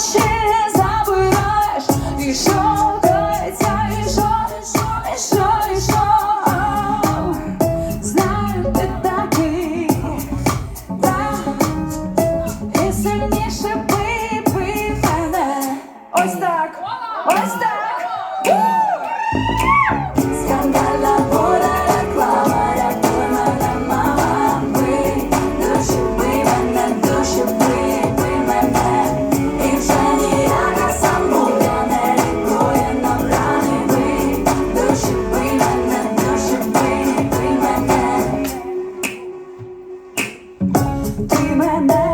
ще забираєш, і що і що, і що, і що, і що? Ти сильніше випий. Ось так, ось так. ти мене.